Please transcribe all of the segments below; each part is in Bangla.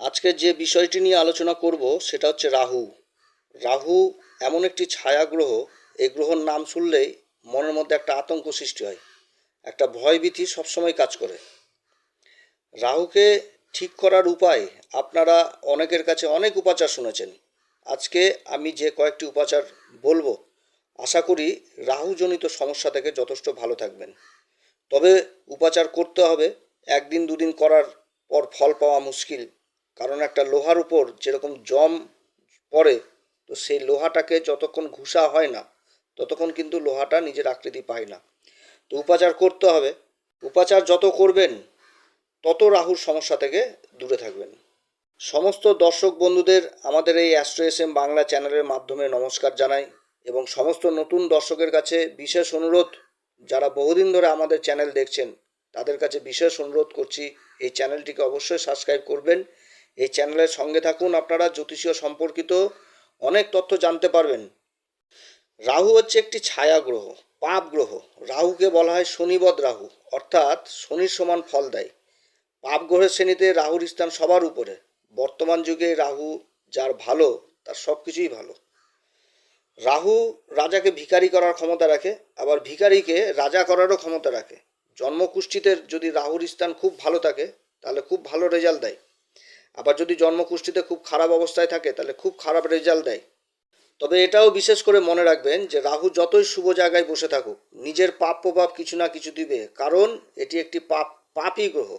আজকে যে বিষয়টি নিয়ে আলোচনা করব সেটা হচ্ছে রাহু। রাহু এমন একটি ছায়া গ্রহ এই গ্রহর নাম শুনলেই মনের মধ্যে একটা আতঙ্ক সৃষ্টি হয়, একটা ভয়ভীতি সবসময় কাজ করে। রাহুকে ঠিক করার উপায় আপনারা অনেকের কাছে অনেক উপাচার শুনেছেন। আজকে আমি যে কয়েকটি উপাচার বলব, আশা করি রাহুজনিত সমস্যা থেকে যথেষ্ট ভালো থাকবেন। তবে উপাচার করতে হবে, একদিন দুদিন করার পর ফল পাওয়া মুশকিল। কারণ একটা লোহার উপর যেরকম জম পড়ে, তো সেই লোহাটাকে যতক্ষণ ঘুষা হয় না, ততক্ষণ কিন্তু লোহাটা নিজের আকৃতি পায় না। তো উপাচার করতে হবে। উপাচার যত করবেন, তত রাহুর সমস্যা থেকে দূরে থাকবেন। সমস্ত দর্শক বন্ধুদের আমাদের এই অ্যাস্ট্রো এস এম বাংলা চ্যানেলের মাধ্যমে নমস্কার জানাই এবং সমস্ত নতুন দর্শকের কাছে বিশেষ অনুরোধ, যারা বহুদিন ধরে আমাদের চ্যানেল দেখছেন, তাদের কাছে বিশেষ অনুরোধ করছি, এই চ্যানেলটিকে অবশ্যই সাবস্ক্রাইব করবেন এই চ্যানেলের সঙ্গে থাকুন, আপনারা জ্যোতিষীয় সম্পর্কিত অনেক তথ্য জানতে পারবেন। রাহু হচ্ছে একটি ছায়া গ্রহ, পাপ গ্রহ। রাহুকে বলা হয় শনিবদ রাহু, অর্থাৎ শনির সমান ফল দেয়। পাপ গ্রহের শ্রেণীতে রাহুর স্থান সবার উপরে। বর্তমান যুগে রাহু যার ভালো, তার সব কিছুই ভালো। রাহু রাজাকে ভিখারি করার ক্ষমতা রাখে, আবার ভিখারিকে রাজা করারও ক্ষমতা রাখে। জন্মকুষ্ঠিতে যদি রাহুর স্থান খুব ভালো থাকে, তাহলে খুব ভালো রেজাল্ট দেয়। আবার যদি জন্মকুষ্ঠিতে খুব খারাপ অবস্থায় থাকে, তাহলে খুব খারাপ রেজাল্ট দেয়। তবে এটাও বিশেষ করে মনে রাখবেন যে রাহু যতই শুভ জায়গায় বসে থাকুক, নিজের পাপ প্রভাব কিছু না কিছু দিবে। কারণ এটি একটি পাপ, পাপই গ্রহ।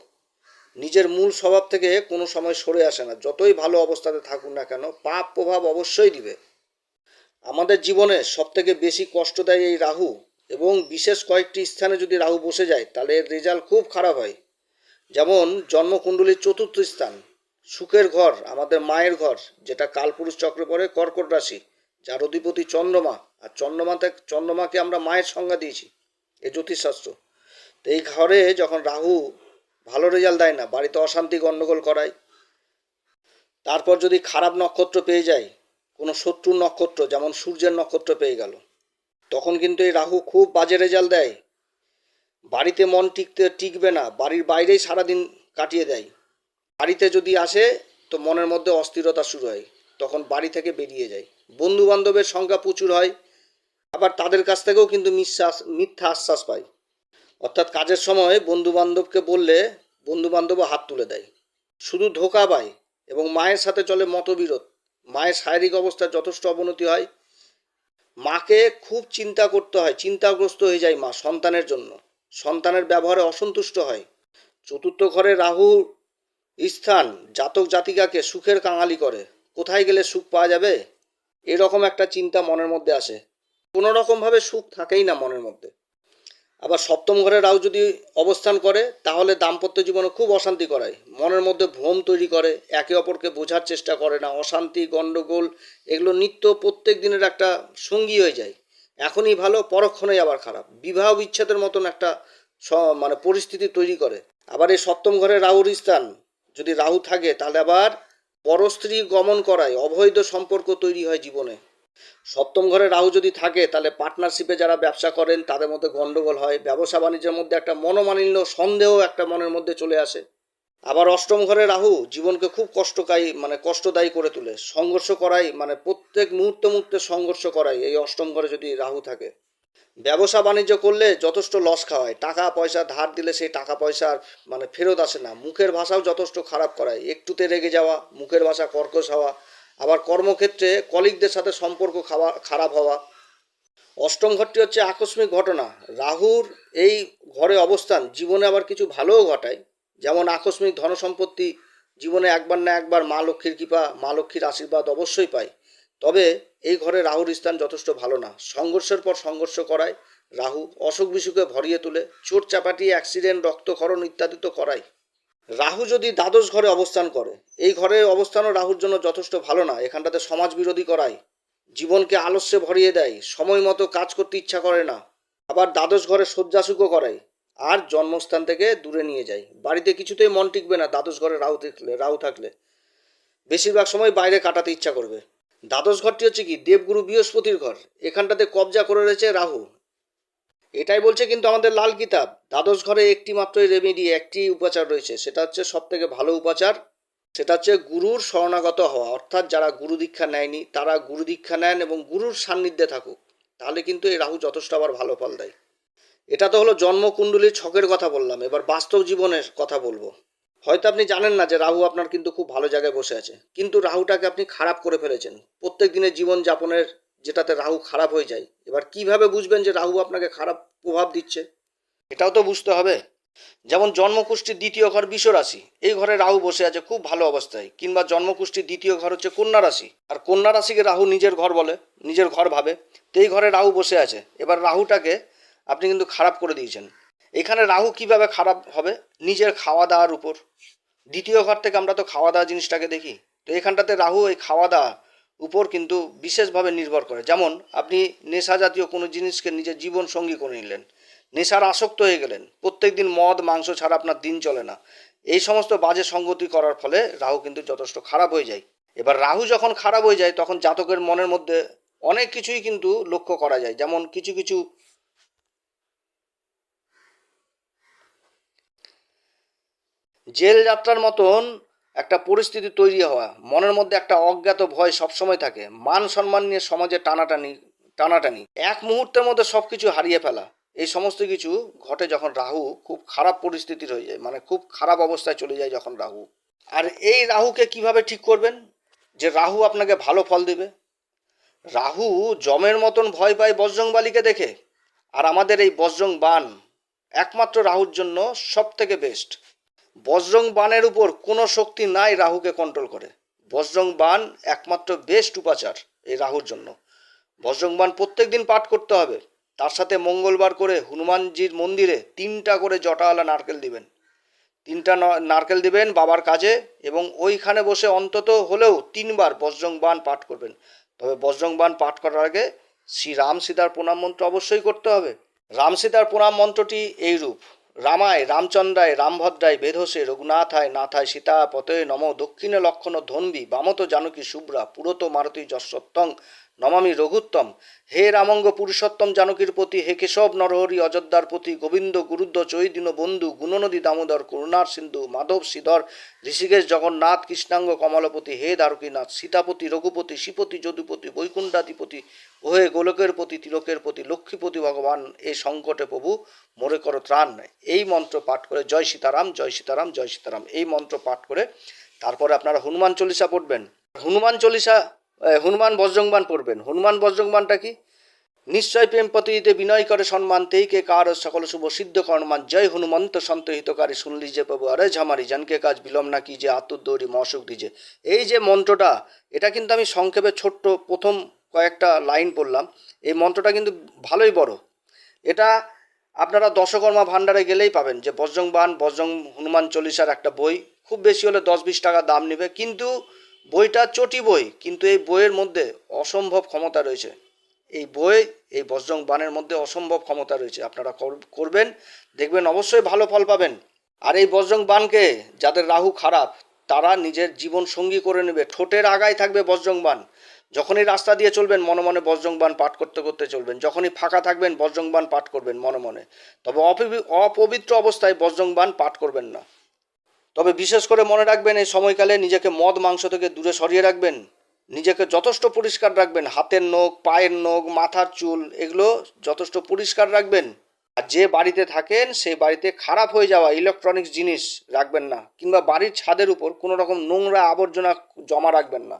নিজের মূল স্বভাব থেকে কোনো সময় সরে আসে না। যতই ভালো অবস্থাতে থাকুক না কেন, পাপ প্রভাব অবশ্যই দিবে। আমাদের জীবনে সবথেকে বেশি কষ্ট দেয় এই রাহু, এবং বিশেষ কয়েকটি স্থানে যদি রাহু বসে যায়, তাহলে এর রেজাল্ট খুব খারাপ হয়। যেমন জন্মকুণ্ডলীর চতুর্থ স্থান। সুখের ঘর, আমাদের মায়ের ঘর, যেটা কালপুরুষ চক্রে পড়ে কর্কট রাশি, যার অধিপতি চন্দ্রমা, আর চন্দ্রমাতে চন্দ্রমাকে আমরা মায়ের সংজ্ঞা দিয়েছি এই জ্যোতিষশাস্ত্র। তো এই ঘরে যখন রাহু ভালো রেজাল্ট দেয় না, বাড়িতে অশান্তি গণ্ডগোল করায়, তারপর যদি খারাপ নক্ষত্র পেয়ে যায়, কোনো শত্রুর নক্ষত্র, যেমন সূর্যের নক্ষত্র পেয়ে গেল, তখন কিন্তু এই রাহু খুব বাজে রেজাল্ট দেয়। বাড়িতে মন টিকতে, টিকবে না, বাড়ির বাইরেই সারাদিন কাটিয়ে দেয়। বাড়িতে যদি আসে, তো মনের মধ্যে অস্থিরতা শুরু হয়। তখন বাড়ি থেকে বেরিয়ে যায়। বন্ধু বান্ধবের সংখ্যা প্রচুর হয়। আবার তাদের কাছ থেকেও কিন্তু মিশ্বাস মিথ্যা আশ্বাস পায়। অর্থাৎ কাজের সময় বন্ধু বান্ধবকে বললে বন্ধু বান্ধবও হাত তুলে দেয়। শুধু ধোকা পায় এবং মায়ের সাথে চলে মতবিরোধ। মায়ের শারীরিক অবস্থার যথেষ্ট অবনতি হয়। মাকে খুব চিন্তা করতে হয়। চিন্তাগ্রস্ত হয়ে যায় মা সন্তানের জন্য। সন্তানের ব্যবহারে অসন্তুষ্ট হয়। চতুর্থ ঘরে রাহু স্থান, জাতক জাতিকাকে সুখের কাঙালি করে। কোথায় গেলে সুখ পাওয়া যাবে? এরকম একটা চিন্তা মনের মধ্যে আসে। কোনো রকমভাবে সুখ থাকেই না মনের মধ্যে। আবার সপ্তম ঘরে রাহু যদি অবস্থান করে, তাহলে দাম্পত্য জীবনে খুব অশান্তি করায়। মনের মধ্যে ভ্রম তৈরি করে, একে অপরকে বোঝার চেষ্টা করে না। অশান্তি, গণ্ডগোল, এগুলো নিত্য প্রত্যেক দিনের একটা সঙ্গী হয়ে যায়। এখনই ভালো পরক্ষণেই আবার খারাপ। বিবাহ বিচ্ছেদের মতন একটা মানে পরিস্থিতি তৈরি করে। আবার এই সপ্তম ঘরে রাহুর স্থান যদি রাহু থাকে, তাহলে আবার পরস্ত্রী গমন করায়, অবৈধ সম্পর্ক তৈরি হয় জীবনে। সপ্তম ঘরে রাহু যদি থাকে, তাহলে পার্টনারশিপে যারা ব্যবসা করেন, তাদের মধ্যে গন্ডগোল হয়, ব্যবসা বাণিজ্যের মধ্যে একটা মনোমালিন্য, সন্দেহ একটা মনের মধ্যে চলে আসে। আবার অষ্টম ঘরে রাহু জীবনকে খুব কষ্টকায়ী মানে কষ্টদায়ী করে তোলে। সংঘর্ষ করাই মানে প্রত্যেক মুহূর্তে মুহূর্তে সংঘর্ষ করাই এই অষ্টম ঘরে যদি রাহু থাকে। ব্যবসা বাণিজ্য করলে যথেষ্ট লস খাওয়ায়। টাকা, পয়সা ধার দিলে সেই টাকা পয়সা আর মানে ফেরত আসে না। মুখের ভাষাও যথেষ্ট খারাপ করায়। একটুতে রেগে যাওয়া, মুখের ভাষা কর্কশ হওয়া, আবার কর্মক্ষেত্রে কলিগদের সাথে সম্পর্ক খাওয়া, খারাপ হওয়া। অষ্টম ঘরটি হচ্ছে আকস্মিক ঘটনা। রাহুর এই ঘরে অবস্থান জীবনে আবার কিছু ভালোও ঘটায়। যেমন আকস্মিক ধনসম্পত্তি জীবনে একবার না একবার মা লক্ষ্মীর কৃপা, মা লক্ষ্মীর আশীর্বাদ অবশ্যই পায়। তবে এই ঘরে রাহুর স্থান যথেষ্ট ভালো না। সংঘর্ষের পর সংঘর্ষ করায় রাহু অসুখ বিসুখে ভরিয়ে তোলে, চোট চাপাটি অ্যাক্সিডেন্ট রক্তক্ষরণ ইত্যাদি তো করায়। রাহু যদি দ্বাদশ ঘরে অবস্থান করে, এই ঘরে অবস্থানও রাহুর জন্য যথেষ্ট ভালো না। এখানটাতে সমাজ বিরোধী করায়। জীবনকে আলস্যে ভরিয়ে দেয়, সময় মতো কাজ করতে ইচ্ছা করে না। আবার দ্বাদশ ঘরে শয্যাসুখও করায়। আর জন্মস্থান থেকে দূরে নিয়ে যায়। বাড়িতে কিছুতেই মন টিকবে না দ্বাদশ ঘরে রাহু থাকলে রাহু থাকলে। বেশিরভাগ সময় বাইরে কাটাতে ইচ্ছা করবে। দ্বাদশ ঘরটি হচ্ছে কি? দেবগুরু বৃহস্পতির ঘর। এখানটাতে কবজা করে রয়েছে রাহু এটাই বলছে কিন্তু আমাদের লাল কিতাব। দ্বাদশ ঘরে একটি মাত্রই রেমেডি একটি উপাচার রয়েছে। সেটা হচ্ছে সব থেকে ভালো উপাচার। সেটা হচ্ছে গুরুর শরণাগত হওয়া। অর্থাৎ যারা গুরু দীক্ষা নেয়নি, তারা গুরু দীক্ষা নেন এবং গুরুর সান্নিধ্যে থাকুক। তাহলে কিন্তু এই রাহু যথেষ্ট আবার ভালো ফল দেয়। এটা তো হলো জন্মকুণ্ডলীর ছকের কথা বললাম। এবার বাস্তব জীবনের কথা বলব। হয়তো আপনি জানেন না যে রাহু আপনার কিন্তু খুব ভালো জায়গায় বসে আছে। কিন্তু রাহুটাকে আপনি খারাপ করে ফেলেছেন। প্রত্যেক দিনের জীবনযাপনের যেটাতে রাহু খারাপ হয়ে যায়, এবার কীভাবে বুঝবেন যে রাহু আপনাকে খারাপ প্রভাব দিচ্ছে? এটাও তো বুঝতে হবে। যেমন জন্মকুষ্ঠির দ্বিতীয় ঘর বিষ রাশি, এই ঘরে রাহু বসে আছে খুব ভালো অবস্থায়, কিংবা জন্মকুষ্ঠির দ্বিতীয় ঘর হচ্ছে কন্যা রাশি। আর কন্যা রাশিকে রাহু নিজের ঘর বলে, নিজের ঘর ভাবে, তো এই ঘরে রাহু বসে আছে। এবার রাহুটাকে আপনি কিন্তু খারাপ করে দিয়েছেন। এখানে রাহু কীভাবে খারাপ হবে? নিজের খাওয়া দাওয়ার উপর। দ্বিতীয় ঘর থেকে আমরা তো খাওয়া দাওয়া জিনিসটাকে দেখি। তো এখানটাতে রাহু এই খাওয়া দাওয়া উপর কিন্তু বিশেষভাবে নির্ভর করে। যেমন, আপনি নেশা জাতীয় কোনো জিনিসকে নিজের জীবন সঙ্গী করে নিলেন। নেশার আসক্ত হয়ে গেলেন। প্রত্যেক দিন মদ, মাংস ছাড়া আপনার দিন চলে না। এই সমস্ত বাজে সঙ্গতি করার ফলে রাহু কিন্তু যথেষ্ট খারাপ হয়ে যায়। এবার রাহু যখন খারাপ হয়ে যায়, তখন জাতকের মনের মধ্যে অনেক কিছুই কিন্তু লক্ষ্য করা যায়। যেমন, কিছু কিছু জেল যাত্রার মতন একটা পরিস্থিতি তৈরি হওয়া, মনের মধ্যে একটা অজ্ঞাত ভয় সবসময় থাকে, মান সম্মান নিয়ে সমাজে টানাটানি টানাটানি। এক মুহূর্তের মধ্যে সব কিছু হারিয়ে ফেলা। এই সমস্ত কিছু ঘটে যখন রাহু খুব খারাপ পরিস্থিতির হয়ে যায় মানে খুব খারাপ অবস্থায় চলে যায় যখন রাহু। আর এই রাহুকে কীভাবে ঠিক করবেন? যে রাহু আপনাকে ভালো ফল দেবে। রাহু জমের মতন ভয় পায় বজ্রং বালিকে দেখে। আর আমাদের এই বজ্রং বান একমাত্র রাহুর জন্য সব থেকে বেস্ট বজ্রং বানের উপর কোনো শক্তি নাই রাহুকে কন্ট্রোল করে। বজ্রং বান একমাত্র বেস্ট উপাচার এই রাহুর জন্য। বজ্রং বান প্রত্যেক দিন পাঠ করতে হবে। তার সাথে মঙ্গলবার করে হনুমানজির মন্দিরে তিনটা করে জটাওয়ালা নারকেল দিবেন। তিনটা নারকেল দিবেন বাবার কাজে এবং ওইখানে বসে অন্তত হলেও তিনবার বজ্রং বান পাঠ করবেন। তবে বজ্রং বান পাঠ করার আগে শ্রী রাম সীতার প্রণাম মন্ত্র অবশ্যই করতে হবে। রাম সীতার প্রণাম মন্ত্রটি এইরূপ। রামায়, রামচন্দ্রায়, রামভদ্রায় বেধসে রঘুনাথায়, নাথায় সীতা পতয়ে নম দক্ষিণে লক্ষণ ধন্বী, বামত জানকী শুভ্রা, পুরত মারতী যশোত্তং নমামি রঘুত্তম, হে রামঙ্গ পুরুষোত্তম জানকীর প্রতি, হে কেশব নরহরি অযোধ্যার প্রতি, গোবিন্দ গুরুদ্দ চৈদিন বন্ধু, গুণনদী দামোদর, করুণার সিন্ধু, মাধব শ্রীধর ঋষিকেশ জগন্নাথ, কৃষ্ণাঙ্গ কমলপতি, হে দ্বারকীনাথ, সীতাপতি, রঘুপতি শ্রীপতি যদুপতি, বৈকুণ্ঠাধিপতি, ওহে গোলকের প্রতি, তিলকের প্রতি, লক্ষ্মীপতি ভগবান, এ সংকটে প্রভু, মোরে করো ত্রাণ। এই মন্ত্র পাঠ করে জয় সীতারাম জয় সীতারাম জয় সীতারাম। এই মন্ত্র পাঠ করে তারপরে আপনারা হনুমান চল্লিশা পড়বেন। হনুমান চল্লিশা হনুমান বজ্রংবান পড়বেন। হনুমান বজ্রংবানটা কি? নিশ্চয় প্রেম পতিতে বিনয় করে সম্মান তেইকে কার সকল শুভ সিদ্ধ কর্মান জয় হনুমন্ত, সন্ত হিতকারী শুনলি যে প্রভু। আরে ঝামারি, জানকে কাজ বিলম না কি যে আত্মদৌড়ি মশুক দিজে। এই যে মন্ত্রটা, এটা কিন্তু আমি সংক্ষেপে ছোট্ট প্রথম কয়েকটা লাইন পড়লাম। এই মন্ত্রটা কিন্তু ভালোই বড়। এটা আপনারা দশকর্মা ভাণ্ডারে গেলেই পাবেন যে বজ্রং বান বজ্রং, হনুমান চল্লিশার একটা বই। খুব বেশি হলে দশ বিশ টাকা দাম নেবে। কিন্তু বইটা চটি বই, কিন্তু এই বইয়ের মধ্যে অসম্ভব ক্ষমতা রয়েছে। এই বই, এই বজ্রং বানের মধ্যে অসম্ভব ক্ষমতা রয়েছে। আপনারা কর- করবেন, দেখবেন অবশ্যই ভালো ফল পাবেন। আর এই বজ্রং বানকে যাদের রাহু খারাপ, তারা নিজের জীবন সঙ্গী করে নেবে। ঠোঁটের আগায় থাকবে বজ্রং বান যখনই রাস্তা দিয়ে চলবেন, মনে মনে বজ্রং বান পাঠ করতে করতে চলবেন। যখনই ফাঁকা থাকবেন, বজ্রং বান পাঠ করবেন মনে মনে। তবে অপবি- অপবিত্র অবস্থায় বজ্রং বান পাঠ করবেন না। তবে বিশেষ করে মনে রাখবেন, এই সময়কালে নিজেকে মদ মাংস থেকে দূরে সরিয়ে রাখবেন। নিজেকে যথেষ্ট পরিষ্কার রাখবেন। হাতের নখ, পায়ের নখ, মাথার চুল, এগুলো যথেষ্ট পরিষ্কার রাখবেন। আর যে বাড়িতে থাকেন, সেই বাড়িতে খারাপ হয়ে যাওয়া ইলেকট্রনিক্স জিনিস রাখবেন না। কিংবা বাড়ির ছাদের উপর কোনো রকম নোংরা আবর্জনা জমা রাখবেন না।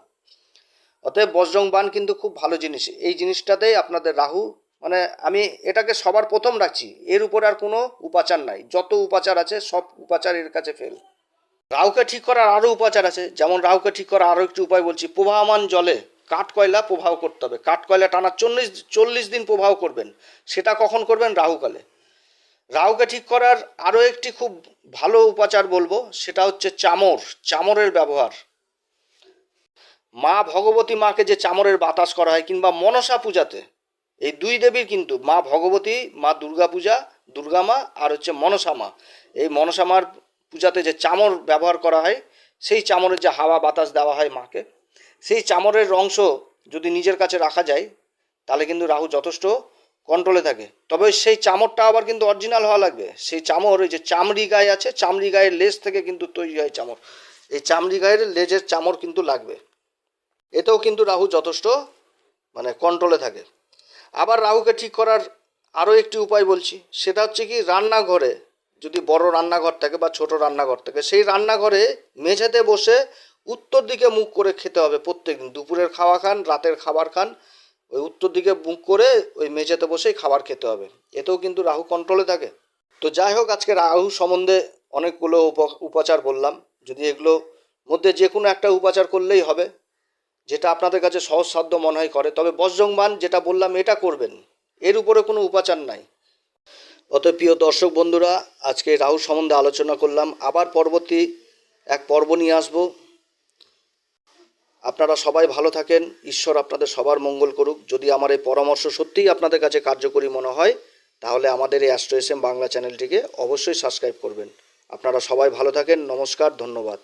অতএব বজ্রং বান কিন্তু খুব ভালো জিনিস। এই জিনিসটাতেই আপনাদের রাহু মানে আমি এটাকে সবার প্রথম রাখছি। এর উপর আর কোনো উপাচার নাই। যত উপাচার আছে, সব উপাচার এর কাছে ফেল রাহুকে ঠিক করার আরও উপাচার আছে। যেমন রাহুকে ঠিক করার আরও একটি উপায় বলছি, প্রবাহমান জলে কাঠ কয়লা প্রবাহ করতে হবে। কাঠ কয়লা টানা চল্লিশ চল্লিশ দিন প্রবাহ করবেন, সেটা কখন করবেন? রাহুকালে। রাহুকে ঠিক করার আরও একটি খুব ভালো উপাচার বলব, সেটা হচ্ছে চামর, চামরের ব্যবহার। মা ভগবতী মাকে যে চামরের বাতাস করা হয়, কিংবা মনসা পূজাতে, এই দুই দেবীর কিন্তু মা ভগবতী, মা দুর্গা পূজা দুর্গা মা, আর হচ্ছে মনসা মা। এই মনসা মার পূজাতে যে চামর ব্যবহার করা হয়, সেই চামরের যে হাওয়া বাতাস দেওয়া হয় মাকে, সেই চামরের অংশ যদি নিজের কাছে রাখা যায়, তাহলে কিন্তু রাহু যথেষ্ট কন্ট্রোলে থাকে। তবে সেই চামরটা আবার কিন্তু অরিজিনাল হওয়া লাগবে। সেই চামর, ওই যে চামড়ি গায়ে আছে, চামড়ি গায়ের লেজ থেকে কিন্তু তৈরি হয় চামর। এই চামড়ি গায়ের লেজের চামড় কিন্তু লাগবে। এতেও কিন্তু রাহু যথেষ্ট মানে কন্ট্রোলে থাকে। আবার রাহুকে ঠিক করার আরও একটি উপায় বলছি। সেটা হচ্ছে কি, রান্নাঘরে যদি বড় রান্নাঘর থাকে বা ছোট রান্নাঘর থাকে, সেই রান্নাঘরে মেঝেতে বসে উত্তর দিকে মুখ করে খেতে হবে প্রত্যেকদিন। দুপুরের খাওয়া খান, রাতের খাবার খান, ওই উত্তর দিকে মুখ করে ওই মেঝেতে বসেই খাবার খেতে হবে। এতেও কিন্তু রাহু কন্ট্রোলে থাকে। তো যাই হোক, আজকে রাহু সম্বন্ধে অনেকগুলো উপ- উপাচার বললাম। যদি এগুলো মধ্যে যে কোনো একটা উপাচার করলেই হবে, যেটা আপনাদের কাছে সহজসাধ্য মনে হয় করে। তবে বজ্রংবান যেটা বললাম, এটা করবেন। এর উপরে কোনো উপাচার নাই। অত প্রিয় দর্শক বন্ধুরা, আজকে রাহু সম্বন্ধে আলোচনা করলাম। আবার পরবর্তী এক পর্ব নিয়ে আসব। আপনারা সবাই ভালো থাকেন। ঈশ্বর আপনাদের সবার মঙ্গল করুক। যদি আমার এই পরামর্শ সত্যিই আপনাদের কাছে কার্যকরী মনে হয়, তাহলে আমাদের এই অ্যাস্ট্রো এস বাংলা চ্যানেলটিকে অবশ্যই সাবস্ক্রাইব করবেন। আপনারা সবাই ভালো থাকেন। নমস্কার, ধন্যবাদ।